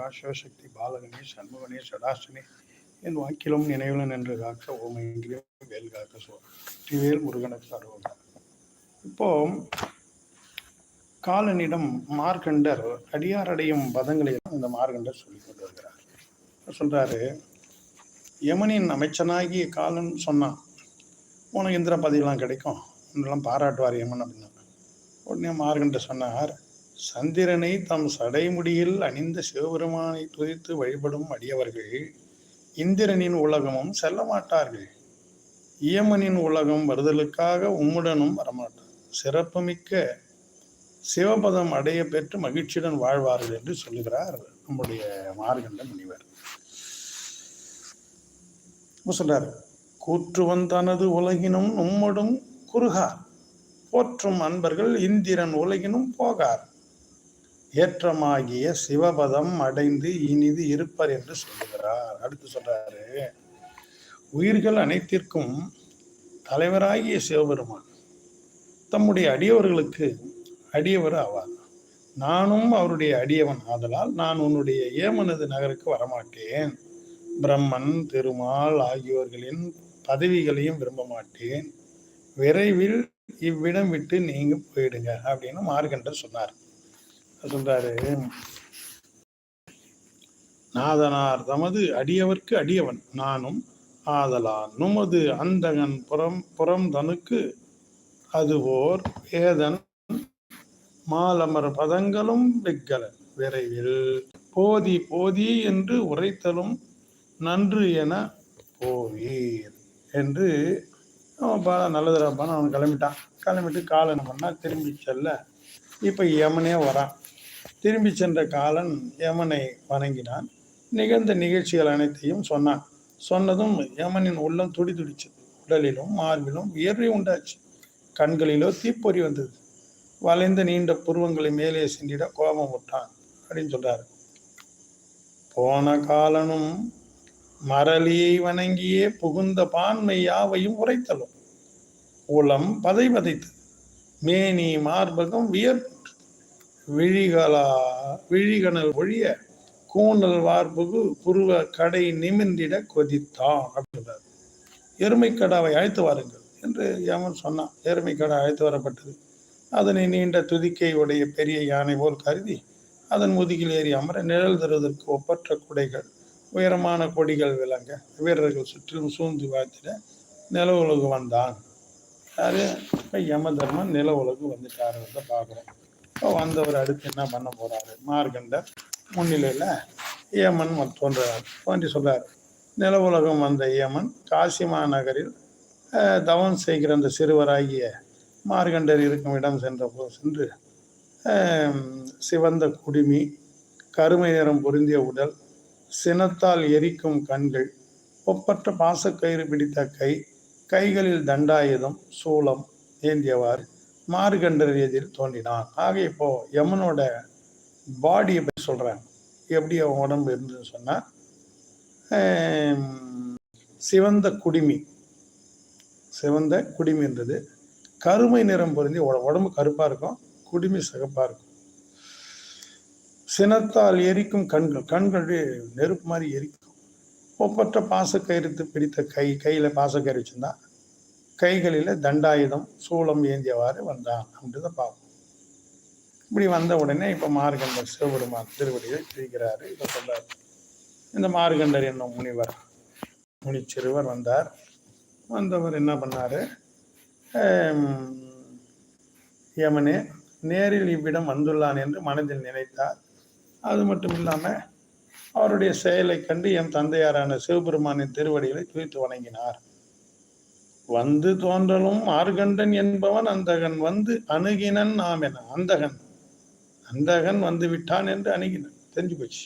சிவா சிவசக்தி பாலகனே சண்முகனே சடாசனே என் வாக்கிலும் நினைவில் நின்று காக்க ஓமையிலும் வேல் காக்க சோ திவேல் முருகனுக்கு அருவம் இப்போ காலனிடம் மார்கண்டர் அடியாரடையும் பதங்களை இந்த மார்கண்டர் சொல்லி கொண்டு வருகிறார். சொல்றாரு யமனின் அமைச்சனாகிய காலன் சொன்னான் உனக்கு இந்திர பதவியெல்லாம் கிடைக்கும் இன்னெல்லாம் பாராட்டுவார் யமன் அப்படின்னா உடனே மார்கண்டர் சொன்னார் சந்திரனை தம் சடைமுடியில் அணிந்த சிவபெருமானை துதித்து வழிபடும் அடியவர்கள் இந்திரனின் உலகமும் செல்ல மாட்டார்கள் இயமனின் உலகம் வருதலுக்காக உம்முடனும் வரமாட்டார். சிறப்புமிக்க சிவபதம் அடைய பெற்று மகிழ்ச்சியுடன் வாழ்வார்கள் என்று சொல்லுகிறார் நம்முடைய மார்கண்ட முனிவர். இப்ப சொல்றாரு கூற்றுவன் தனது உலகினும் உம்மடும் குறுகார் போற்றும் அன்பர்கள் இந்திரன் உலகினும் போகார். ஏற்றமாகிய சிவபதம் அடைந்து இனிது இருப்பர் என்று சொல்லுகிறார். அடுத்து சொல்றாரு உயிர்கள் அனைத்திற்கும் தலைவராகிய சிவபெருமான் தம்முடைய அடியவர்களுக்கு அடியவர் ஆவார். நானும் அவருடைய அடியவன் ஆதலால் நான் உன்னுடைய ஏமனது நகருக்கு வரமாட்டேன். பிரம்மன் திருமால் ஆகியோர்களின் பதவிகளையும் விரும்ப மாட்டேன். விரைவில் இவ்விடம் விட்டு நீங்க போயிடுங்க அப்படின்னு மார்கண்டர் சொன்னார். சொல்றாரு நாதனார் தமது அடியவர்க்கு அடியவன் நானும் ஆதலான். நுமது அந்தகன் புறம் புறம் தனுக்கு அதுவோர் ஏதன் மாலமர் பதங்களும் வெக்கல. விரைவில் போதி போதி என்று உரைத்தலும் நன்று என போவீர் என்று அவன்ப்பா நல்லதுடாப்பான்னு அவன் கிளம்பிட்டான். கிளம்பிட்டு காலன் பண்ணா திரும்பி செல்ல. இப்போ யமனே வரான். திரும்பி சென்ற காலன் யமனை வணங்கினான். நிகழ்ந்த நிகழ்ச்சிகள் அனைத்தையும் சொன்னான். சொன்னதும் யமனின் உள்ளம் துடி துடிச்சது. உடலிலும் மார்பிலும் வியர்வை உண்டாச்சு. கண்களிலோ தீப்பொறி வந்தது. வளைந்த நீண்ட புருவங்களை மேலே சென்றிட கோபம் விட்டான் அப்படின்னு சொல்றாரு. போன காலனும் மரளியை வணங்கியே புகுந்த பான்மை யாவையும் உரைத்தலும். உளம் பதை பதைத்தது. மேனி மார்பகம் வியர்ப்பு விழிகளா விழிகணல் ஒழிய கூணல் வார்புகு புருவ கடை நிமிர்ந்திட கொதித்தான் அப்படின்றார். எருமைக்கடாவை அழைத்து வாருங்கள் என்று யமன் சொன்னான். எருமைக்கடா அழைத்து வரப்பட்டது. அதனை நீண்ட துதிக்கை உடைய பெரிய யானை போல் கருதி அதன் முதுகில் ஏறி அமர நிழல் தருவதற்கு ஒப்பற்ற குடைகள் உயரமான கொடிகள் விளங்க வீரர்கள் சுற்றிலும் சூழ்ந்து வாழ்த்திட நில உலகு வந்தான். யாரு? யம தர்மன் நில உலகு வந்துட்டாருன்றத பார்க்குறோம். இப்போ வந்தவர் அடுத்து என்ன பண்ண போறாரு? மார்கண்டர் முன்னிலையில் ஏமன் தோன்றார் தோன்றி சொல்றார் நில உலகம் வந்த ஏமன் காசிமா நகரில் தவம் செய்கிற அந்த சிறுவராகிய மார்கண்டர் இருக்கும் இடம் சென்ற போது சென்று சிவந்த குடுமி கருமை நிறம் பொருந்திய உடல் சினத்தால் எரிக்கும் கண்கள் ஒப்பற்ற பாசக்கயிறு பிடித்த கை கைகளில் தண்டாயுதம் சூளம் ஏந்தியவாறு மார்கண்டர் எதிர் தோன்றினான். ஆக இப்போ யமனோட பாடி எப்படி சொல்றேன் எப்படி அவன் உடம்பு இருந்ததுன்னு சொன்னா சிவந்த குடிமி. சிவந்த குடுமின்றது கருமை நிறம் பொருந்தி உட- உடம்பு கருப்பா இருக்கும் குடிமி சிகப்பா இருக்கும். சினத்தால் எரிக்கும் கண்கள் கண்கள் நெருப்பு மாதிரி எரிக்கும். ஒப்பற்ற பாசக்கயிறுத்து பிடித்த கை கையில பாசக்கயிறு வச்சிருந்தா கைகளில் தண்டாயுதம் சூளம் ஏந்தியவாறு வந்தான். அப்படின்றத பார்ப்போம். இப்படி வந்த உடனே இப்போ மார்கண்டர் சிவபெருமான் திருவடியை பிரிக்கிறாரு இதை சொல்றாரு. இந்த மார்கண்டர் என்னும் முனிவர் முனிச்சிறுவர் வந்தார். வந்தவர் என்ன பண்ணார்? யமனே நேரில் இவ்விடம் வந்துள்ளான் என்று மனதில் நினைத்தார். அது மட்டும் இல்லாமல் அவருடைய செயலை கண்டு என் தந்தையாரான சிவபெருமானின் திருவடிகளை துவித்து வணங்கினார். வந்து தோன்றலும் ஆர்கண்டன் என்பவன் அந்தகன் வந்து அணுகினன் நாம் என அந்தகன். அந்தகன் வந்து விட்டான் என்று அணுகினன். தெரிஞ்சு போச்சு.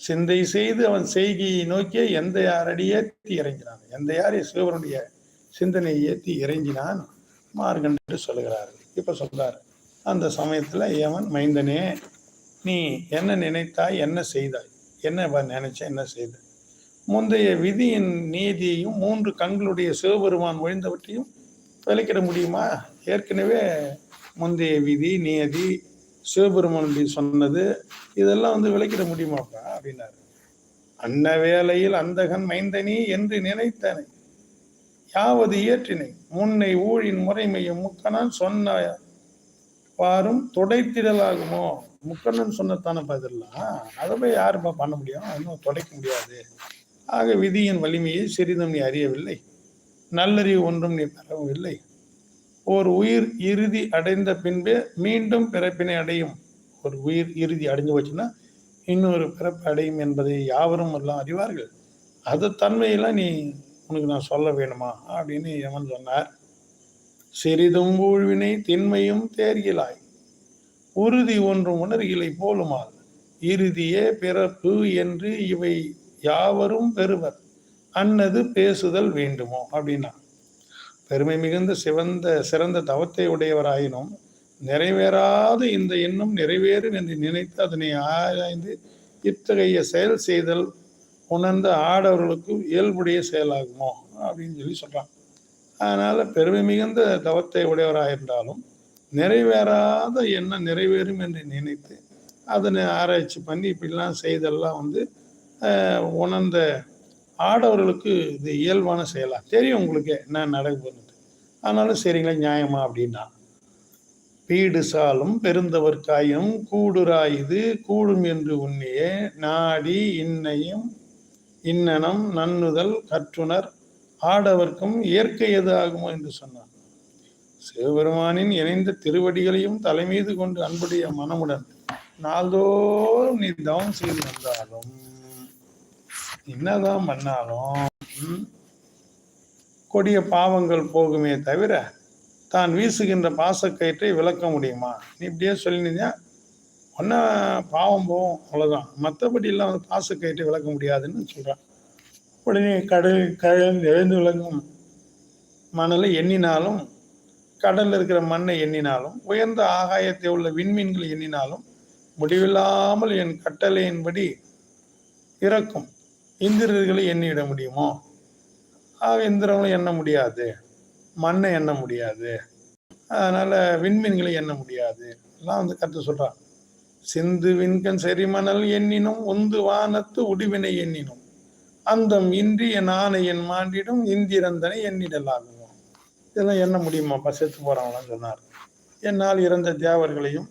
சிந்தை செய்து அவன் செய்கையை நோக்கிய எந்த யாரடி ஏற்றி இறங்கினான். எந்த யார் சிவனுடைய சிந்தனையை ஏற்றி இறங்கினான். மார்கண்டு என்று சொல்லுகிறார். இப்ப சொல்றாரு. அந்த சமயத்துல ஏவன் மைந்தனே நீ என்ன நினைத்தாய் என்ன செய்தாய்? என்ன நினைச்ச என்ன செய்த? முந்தைய விதியின் நீதியையும் மூன்று கண்களுடைய சிவபெருமான் ஒழிந்தவற்றையும் விளக்கிட முடியுமா? ஏற்கனவே முந்தைய விதி நியதி சிவபெருமானுடைய சொன்னது இதெல்லாம் வந்து விளக்கிட முடியுமாப்பா? அப்படின்னாரு. அன்ன வேளையில் அந்தகன் மைந்தனி என்று நினைத்தனை யாவது இயற்றினை முன்னை ஊழின் முறைமையும் முக்கனான் சொன்ன வாரும் துடைத்திடலாகுமோ? முக்கண்ணன் சொன்னதான பதிலாம் அதை போய் யாருப்பா பண்ண முடியும்? இன்னும் துடைக்க முடியாது. ஆக விதியின் வலிமையை சிறிதும் நீ அறியவில்லை. நல்லறிவு ஒன்றும் நீ பெறவில்லை ஒரு உயிர் இறுதி அடைந்த பின்பே மீண்டும் பிறப்பினை அடையும். ஒரு உயிர் இறுதி அடைஞ்சு போச்சுன்னா இன்னொரு பிறப்பு அடையும் என்பதை யாவரும் எல்லாம் அறிவார்கள். அது தன்மையெல்லாம் நீ உனக்கு நான் சொல்ல வேணுமா? அப்படின்னு யமன் சொன்னார். சிறிதும் ஊழ்வினை திண்மையும் தேர்கிலாய். உறுதி ஒன்றும் உணர்கிலை போலுமால். இறுதியே பிறப்பு என்று இவை யாவரும் பெறுவர். அன்னது பேசுதல் வேண்டுமோ? அப்படின்னா பெருமை மிகுந்த சிவந்த சிறந்த தவத்தை உடையவராயினும் நிறைவேறாத இந்த எண்ணம் நிறைவேறும் என்று நினைத்து அதனை ஆராய்ந்து இத்தகைய செயல் செய்தல் உணர்ந்த ஆடவர்களுக்கு இயல்புடைய செயலாகுமோ? அப்படின்னு சொல்லி சொல்கிறான் அதனால் பெருமை மிகுந்த தவத்தை உடையவராக இருந்தாலும் நிறைவேறாத எண்ணம் நிறைவேறும் என்று நினைத்து அதனை ஆராய்ச்சி பண்ணி இப்படிலாம் செய்தெல்லாம் வந்து உணர்ந்த ஆடவர்களுக்கு இது இயல்பான செயலா? தெரியும் உங்களுக்கு என்ன நடக்க அதனால சரிங்களா நியாயமா அப்படின்னா. பீடு சாலும் பெருந்தவர் காயும் கூடுராயுது கூடும் என்று உன்னையே நாடி இன்னையும் இன்னனம் நன்னுதல் கற்றுணர் ஆடவர்க்கும் இயற்கை எது ஆகுமோ என்று சொன்னார். சிவபெருமானின் இணைந்த திருவடிகளையும் தலைமீது கொண்டு அன்புடைய மனமுடன் நாள்தோறும் நீ தவம் செய்து வந்தாலும் என்னதான் பண்ணாலும் கொடிய பாவங்கள் போகுமே தவிர தான் வீசுகின்ற பாசக்கயிற்றை விளக்க முடியுமா? நீ இப்படியே சொல்லினீங்க ஒன்றா பாவம் போகும் அவ்வளோதான் மற்றபடி எல்லாம் வந்து பாசக்கயிற்றை விளக்க முடியாதுன்னு சொல்கிறான் உடனே கடல் கடல் எழுந்து விளங்கும் மணலை எண்ணினாலும் கடலில் இருக்கிற மண்ணை எண்ணினாலும் உயர்ந்த ஆகாயத்தை உள்ள விண்மீன்களை எண்ணினாலும் முடிவில்லாமல் என் கட்டளையின்படி இறக்கும். இந்திரர்களை எண்ணிவிட முடியுமோ? ஆக இந்திரங்களை எண்ண முடியாது. மண்ணை எண்ண முடியாது. அதனால விண்மீன்களை எண்ண முடியாது. எல்லாம் வந்து கருத்து சொல்றான் சிந்து விண்கண் செரிமணல் எண்ணினும் உந்து வானத்து உடிவினை எண்ணினும். அந்தம் இன்றி என் ஆணை என் மாண்டிடும் இந்திரந்தனை எண்ணிடலாகுமோ? இதெல்லாம் எண்ண முடியுமாப்பா செத்து போறவங்களாம் சொன்னார். என்னால் இறந்த தேவர்களையும்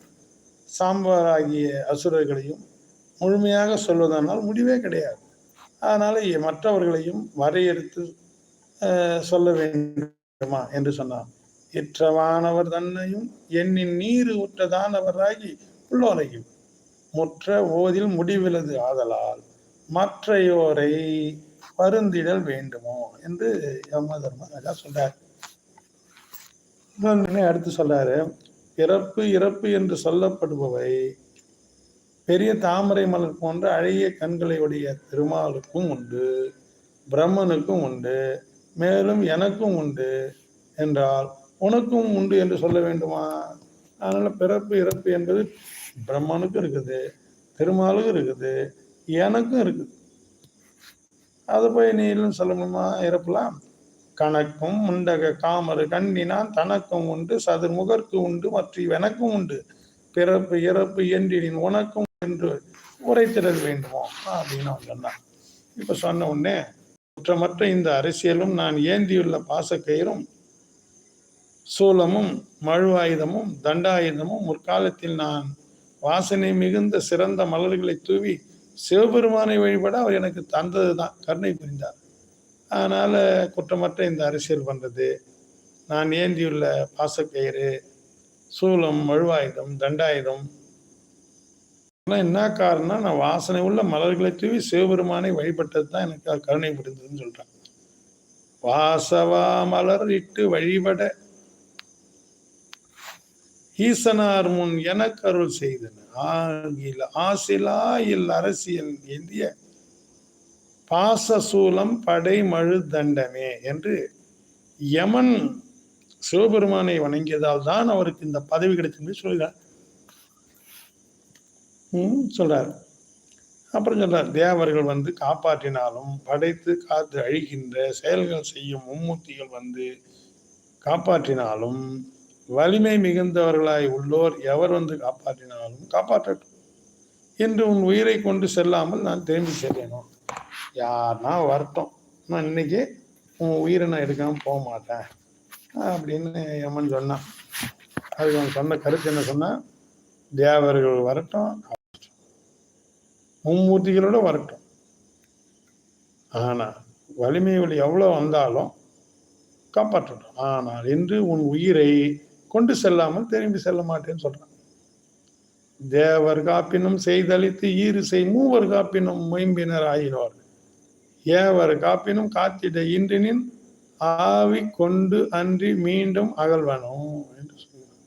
சாம்பாராகிய அசுரர்களையும் முழுமையாக சொல்வதானால் முடிவே கிடையாது. அதனால மற்றவர்களையும் வரையறுத்து அஹ், சொல்ல வேண்டுமா? என்று சொன்னார். இற்றவானவர் தன்னையும் எண்ணின் நீர் உற்றதானவராகி உள்ளோரையும். முற்ற ஓதில் முடிவிலது ஆதலால் மற்றையோரை பருந்திடல் வேண்டுமோ? என்று யம தர்மராஜா சொல்றார் அடுத்து சொல்றாரு பிறப்பு இறப்பு என்று சொல்லப்படுபவை பெரிய தாமரை மலர் போன்ற அழகிய கண்களை உடைய திருமாலுக்கும் உண்டு பிரம்மனுக்கும் உண்டு மேலும் எனக்கும் உண்டு என்றால் உனக்கும் உண்டு என்று சொல்ல வேண்டுமா? அதனால பிறப்பு இறப்பு என்பது பிரம்மனுக்கும் இருக்குது திருமாலுக்கும் இருக்குது எனக்கும் இருக்குது. அதை போய் நீ இல்லைன்னு சொல்ல முடியுமா? இறப்பலாம் கணக்கும் முண்டக காமரு கண்ணினான் தனக்கும் உண்டு சதுர்முகர்க்கு உண்டு மற்றும் எனக்கும் உண்டு. பிறப்பு இறப்பு என்றின் உனக்கும் என்று உரைத்திடல் வேண்டுமோ? அப்படின்னு அவன் சொன்னான். இப்போ சொன்ன உடனே குற்றமற்ற இந்த அரசியலும் நான் ஏந்தியுள்ள பாசக்கயிறும் சூலமும் மழுவாயுதமும் தண்டாயுதமும் முற்காலத்தில் நான் வாசனை மிகுந்த சிறந்த மலர்களை தூவி சிவபெருமானை வழிபட அவர் எனக்கு தந்தது தான் கருணை புரிந்தார். அதனால் குற்றமற்ற இந்த அரசியல் பண்ணுறது நான் ஏந்தியுள்ள பாசக்கயிறு சூலம் மழுவாயுதம் தண்டாயுதம் ஆனால் என்ன காரணம் நான் வாசனை உள்ள மலர்களை தூவி சிவபெருமானை வழிபட்டது தான் எனக்கு கருணை புரிந்ததுன்னு சொல்றேன் வாசவா மலர் இட்டு வழிபட ஈசனார் முன் எனக்கு அருள் செய்தன. ஆகில ஆசிலா இல் அரசியல் ஏந்திய பாசசூலம் படை மழு தண்டமே என்று யமன் சிவபெருமானை வணங்கியதால் தான் அவருக்கு இந்த பதவி கிடைச்சது சொல்கிறார். சொல்கிறார் அப்புறம் சொல்கிறார் தேவர்கள் வந்து காப்பாற்றினாலும் படைத்து காத்து அழிக்கின்ற செயல்கள் செய்யும் மும்மூர்த்திகள் வந்து காப்பாற்றினாலும் வலிமை மிகுந்தவர்களாய் உள்ளோர் எவர் வந்து காப்பாற்றினாலும் காப்பாற்றட்டும். என்று உன் உயிரை கொண்டு செல்லாமல் நான் திரும்பி செல்லணும் யாருன்னா வரட்டும் நான் இன்னைக்கு உன் உயிரை நான் எடுக்காமல் போக மாட்டேன். அப்படின்னு அம்மன் சொன்னான். அதுக்கு அவன் சொன்ன கருத்து என்ன சொன்னால் தேவர்கள் வரட்டும் மும்மூர்த்திகளோட வரட்டும். ஆனால் வலிமை வழி எவ்வளோ வந்தாலும் காப்பாற்றட்டும். ஆனால் இன்று உன் உயிரை கொண்டு செல்லாமல் திரும்பி செல்ல மாட்டேன்னு சொல்கிறான் தேவர் காப்பினும் செய்தளித்து ஈறு செய் மூவர் காப்பினும் மொயம்பினர் ஆயினோர். ஏவர் காப்பினும் காத்திட இன்றினின் ஆவி கொண்டு அன்றி மீண்டும் அகழ்வனும் என்று சொல்கிறார்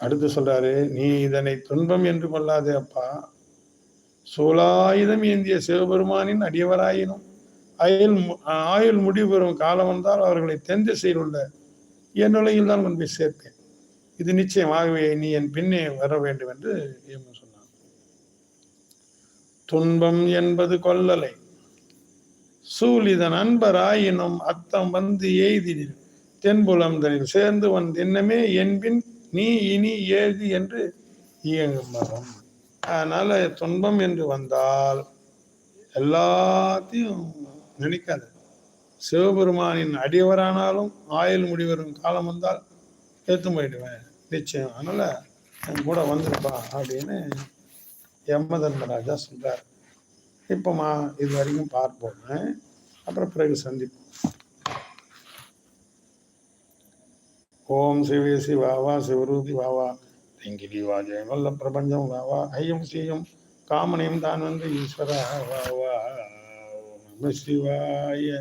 அடுத்து சொல்றாரு நீ இதனை துன்பம் என்று கொள்ளாதே அப்பா. சூலாயுதம் ஏந்திய சிவபெருமானின் அடியவராயினும் அயல் ஆயுள் முடிவு பெறும் காலம் வந்தால் அவர்களை தென் திசையில் உள்ள என் நிலையில் தான் கொண்டு போய் சேர்ப்பேன். இது நிச்சயமாகவே நீ என் பின்னே வர வேண்டும் என்று யமன் சொன்னான் துன்பம் என்பது கொல்லலை சூழிதன் அன்பராயினும் அத்தம் வந்து எய்தினில் தென்புலம் தனில் சேர்ந்து வந்த என்னமே என்பின் நீ இனி ஏது என்று இயங்கும் மரம் அதனால துன்பம் என்று வந்தால் எல்லாத்தையும் நினைக்காத. சிவபெருமானின் அடியவரானாலும் ஆயுள் முடிவரும் காலம் வந்தால் ஏற்று போயிடுவேன். நிச்சயம். அதனால என் கூட வந்திருப்பா அப்படின்னு யம தர்மராஜா சொல்றார். இப்போமா இது வரைக்கும் பார்ப்போம். அப்புறம் பிறகு சந்திப்போம். ஓம் சிவே சிவாவா சிவரூபி வாவா. தெங்கிலி வாஜயம் வல்ல பிரபஞ்சம் வாவா ஐயம் செய்யும் காமனையும் தான் வந்து ஈஸ்வரா வாவா ஓம் நம சிவாய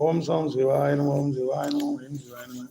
ஓம் சோம் சிவாய நம ஓம் சிவாய நம ஓம் சிவாய நம